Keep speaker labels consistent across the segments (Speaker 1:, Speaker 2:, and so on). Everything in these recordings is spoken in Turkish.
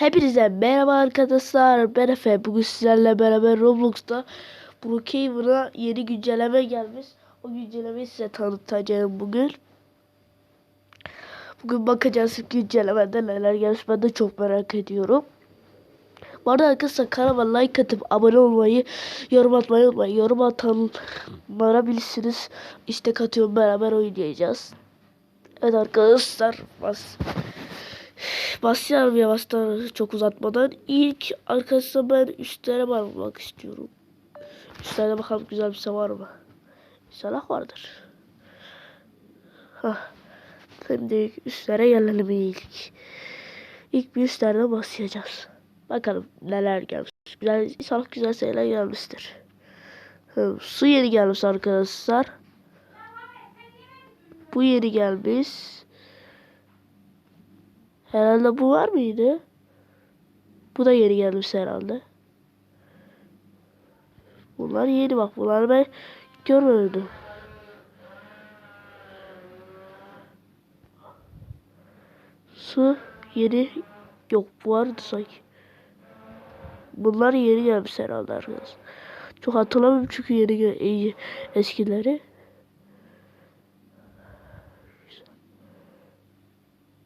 Speaker 1: Hepinize merhaba arkadaşlar. Ben Efe. Bugün sizlerle beraber Roblox'ta Brookhaven'a yeni güncelleme gelmiş. O güncellemeyi size tanıtacağım bugün. Bugün bakacağız güncellemede neler gelmiş. Ben de çok merak ediyorum. Bu arada arkadaşlar kanalıma like atıp abone olmayı, yorum atmayı unutmayın. Yorum atanlara bilirsiniz. İstek atıyorum beraber oynayacağız. Evet arkadaşlar bas. Başlayalım yavaştan çok uzatmadan. İlk arkadaşlar ben üstlere bakmak istiyorum. Üstlerde bakalım güzel bir şey var mı? İnşallah vardır. Hah. Şimdi üstlere gelelim ilk. İlk bir üstlerde başlayacağız. Bakalım neler gelmiş. Güzel, inşallah güzel şeyler gelmiştir. Hı, su yeni gelmiş arkadaşlar. Bu yeni gelmiş. Herhalde bu var mıydı? Bu da yeni gelmiş herhalde. Bunlar yeni bak. Bunları ben görmedim. Su yeni yok bu vardı sanki. Bunlar yeni gelmiş herhalde arkadaşlar. Çok hatırlamıyorum çünkü yeni eskileri.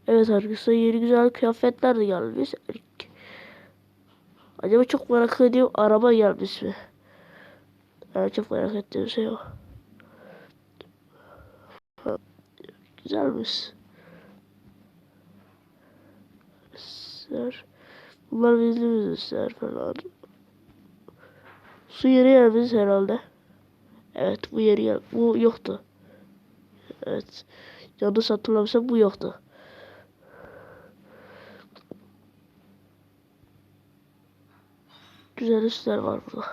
Speaker 1: Evet arkadaşlar yeni güzel kıyafetler de gelmiş. Acaba çok merak ediyorum araba gelmiş mi? Evet çok merak ettiğim şey o. Güzelmiş. Sır. Bunlar bizim sır falan. Su yeri gelmiş herhalde. Evet bu yeri gel bu yoktu. Evet. Yanlış hatırlamıyorsam bu yoktu. Güzel üstler var burada.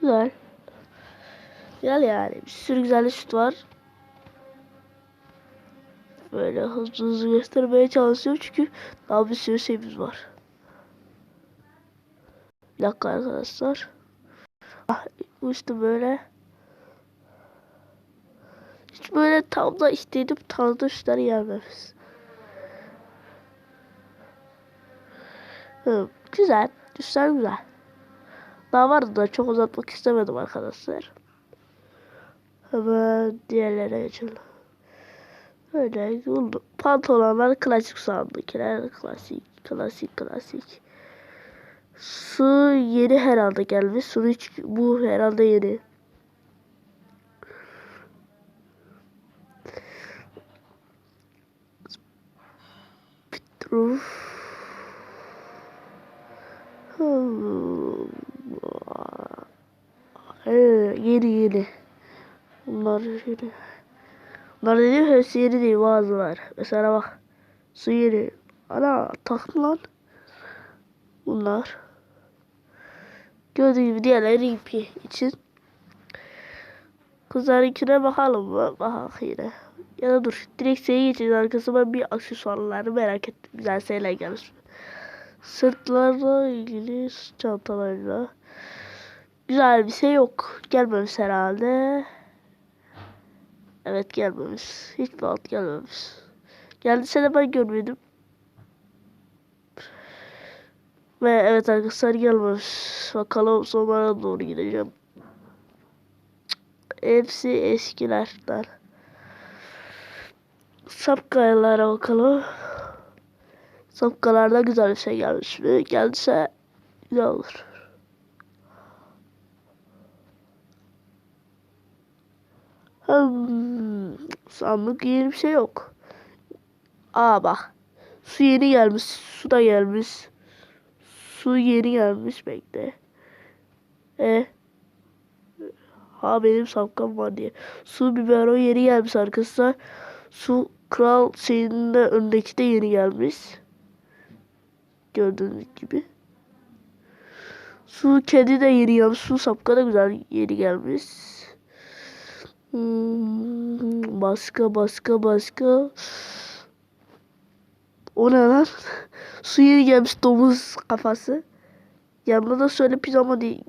Speaker 1: Güzel. Güzel yani. Bir sürü güzel üst var. Böyle hızlı hızlı göstermeye çalışıyorum çünkü daha bir sürü şeyimiz var. Bir dakika arkadaşlar. Ah, bu işte böyle. Hiç böyle tam da istediğim tarzda üstler gelmemiş. Hı, güzel. Üstler güzel. Daha vardı da çok uzatmak istemedim arkadaşlar. Hemen diğerlere geçelim. Öyle oldu. Pantolonlar klasik sandıkiler. Klasik, klasik, klasik. Su yeni herhalde gelmiş. Su hiç bu herhalde yeni. Uf. Hmm. Ee, yeni yeni. Bunlar yeni. Bunlar dediğim hepsi yeni değil bazılar. Mesela bak. Su yeni. Ana taktı lan. Bunlar. Gördüğün gibi diğerleri ipi için. Kızlarınkine bakalım mı? Bakalım yine. Ya da dur. Direkt şeye geçeceğiz arkasına bir aksesuarları merak ettim. Güzel şeyler gelmiş. Sırtlarla ilgili çantalarla. Güzel bir şey yok. Gelmemiş herhalde. Evet gelmemiş. Hiçbir alt gelmemiş. Geldiyse de ben görmedim. Ve evet arkadaşlar gelmemiş. Bakalım sonlara doğru gideceğim. Hepsi eskilerden. Sapkayalara bakalım. Sapkalarda güzel bir şey gelmiş mi? Geldiyse güzel olur. Hmm, sandık yeni bir şey yok. Aa bak. Su yeni gelmiş. Su da gelmiş. Su yeni gelmiş bekle. E. Ha benim sapkam var diye. Su biberon yeni gelmiş arkadaşlar. Su kral şeyinin de öndeki de yeni gelmiş. Gördüğünüz gibi. Su kedi de yeni gelmiş. Su sapka da güzel yeni gelmiş. Hmm, başka başka başka. O ne lan? Su yeni gelmiş domuz kafası. Yanında da şöyle pijama değil.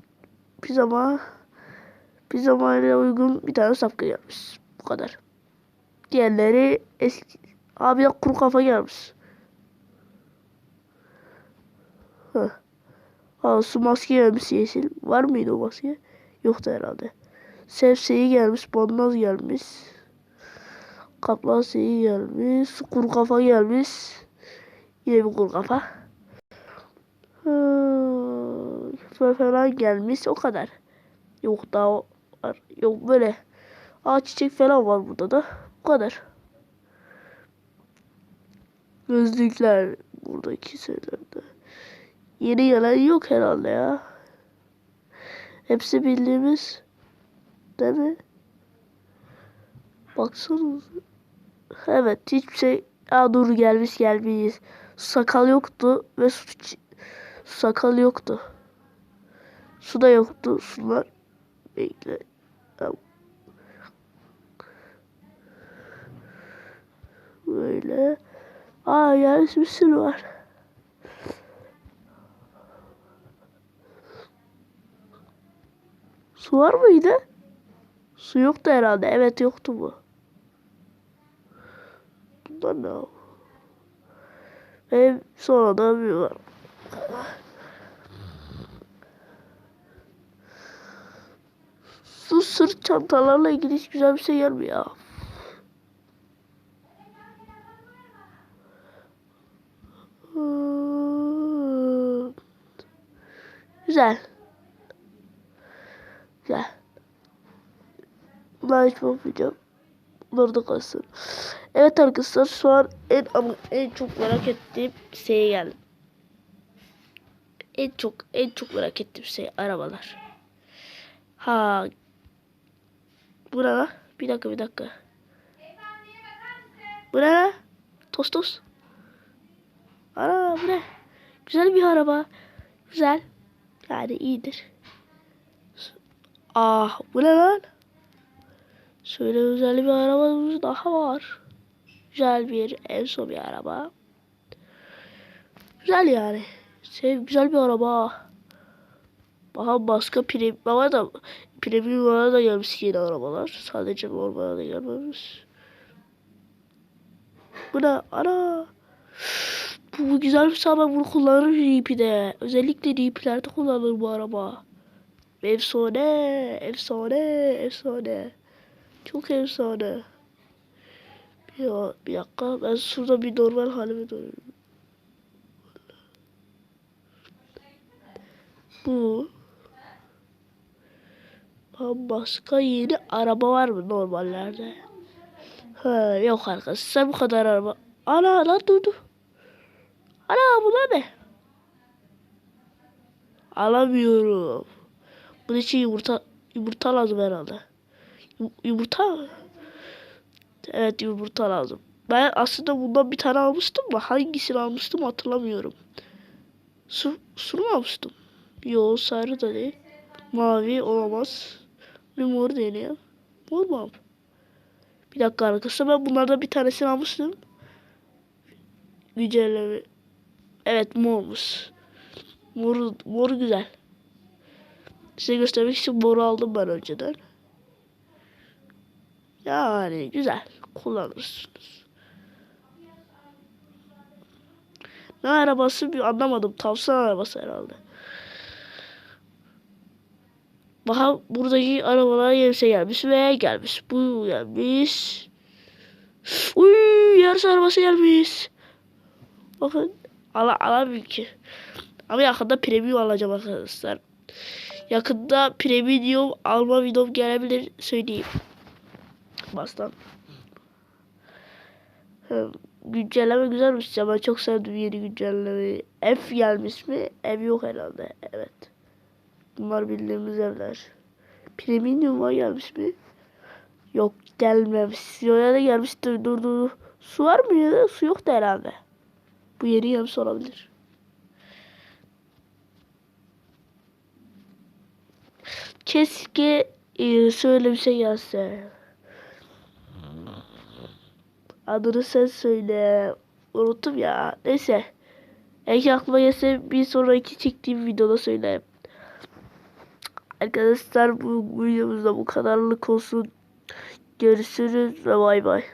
Speaker 1: Pijama. Pijama ile uygun bir tane sapka gelmiş. Bu kadar. Diğerleri eski. Abi ya kuru kafa gelmiş. Heh. Ha, su maske gelmiş yeşil. Var mıydı o maske? Yoktu herhalde. Sevseyi gelmiş. Bonnaz gelmiş. Kaplan şeyi gelmiş. Kuru kafa gelmiş. Yine bir kuru kafa. Hı, falan gelmiş. O kadar. Yok daha var. Yok böyle. Aa çiçek falan var burada da. Bu kadar. Gözlükler buradaki şeylerde. Yeni gelen yok herhalde ya. Hepsi bildiğimiz. Değil mi? Baksanıza. Evet hiçbir şey. Aa dur gelmiş gelmiş. Sakal yoktu ve su, sakal yoktu. Su da yoktu. Sular. Bekle. Böyle. Aa sürü var. Su var mıydı? Su yoktu herhalde. Evet yoktu bu. Bunlar ne? Ve sonra da bir var. Su sırt çantalarla ilgili hiç güzel bir şey gelmiyor ya. Hmm. Güzel. Güzel. Bunları hiç bakmayacağım. Bunlar da kalsın. Evet arkadaşlar şu an en en çok merak ettiğim şeye geldim. En çok en çok merak ettiğim şey arabalar. Ha. Bu ne lan? Bir dakika bir dakika. Bu ne? Tost tost. Ana bu ne? Güzel bir araba. Güzel. Yani iyidir. Ah bu ne lan? Şöyle güzel bir arabamız daha var. Güzel bir en son bir araba. Güzel yani. Şey, güzel bir araba. Daha başka prim, baba da premiumlara da gelmiş yeni arabalar. Sadece normala da gelmemiş. Bu ne? Ana. Bu, güzel bir ben bunu kullanırım Jeep'de. Özellikle Jeep'lerde kullanılır bu araba. Efsane, efsane, efsane. Çok efsane. Ya bir dakika ben şurada bir normal halime dönüyorum. Bu. Başka yeni araba var mı normallerde? Ha, yok arkadaşlar bu kadar araba. Ana lan durdu. Ana bunlar ne? Alamıyorum. Bunun için yumurta yumurta lazım herhalde. Yum- Yumurta mı? Evet yumurta lazım. Ben aslında bundan bir tane almıştım da hangisini almıştım hatırlamıyorum. Su, su mu almıştım? Yo sarı da değil. Mavi olamaz. Bir mor deniyor. Mor mu abi? Bir dakika arkadaşlar ben bunlardan bir tanesini almıştım. Güncelleme. Evet mormuş. Mor, mor güzel. Size göstermek için moru aldım ben önceden. Yani güzel. Kullanırsınız. Ne arabası bir anlamadım. Tavsan arabası herhalde. Daha buradaki arabalar yerse gelmiş ve gelmiş. Bu gelmiş. Uy yarış arabası gelmiş. Bakın ala alamıyorum ki. Ama yakında premium alacağım arkadaşlar. Yakında premium alma videom gelebilir söyleyeyim. Baştan. Hem Güncelleme güzelmiş ya ben çok sevdim yeni güncellemeyi. F gelmiş mi? Ev yok herhalde. Evet. Bunlar bildiğimiz evler. Premium'a gelmiş mi? Yok gelmemiş. Yoya da gelmiş. Dur dur dur. Su var mı ya da su yok da herhalde. Bu yeni gelmiş olabilir. Keşke e, şöyle bir şey gelse. Adını sen söyle. Unuttum ya. Neyse. Eğer aklıma gelse bir sonraki çektiğim videoda söyleyeyim. Arkadaşlar bu videomuzda bu kadarlık olsun. Görüşürüz ve bay bay.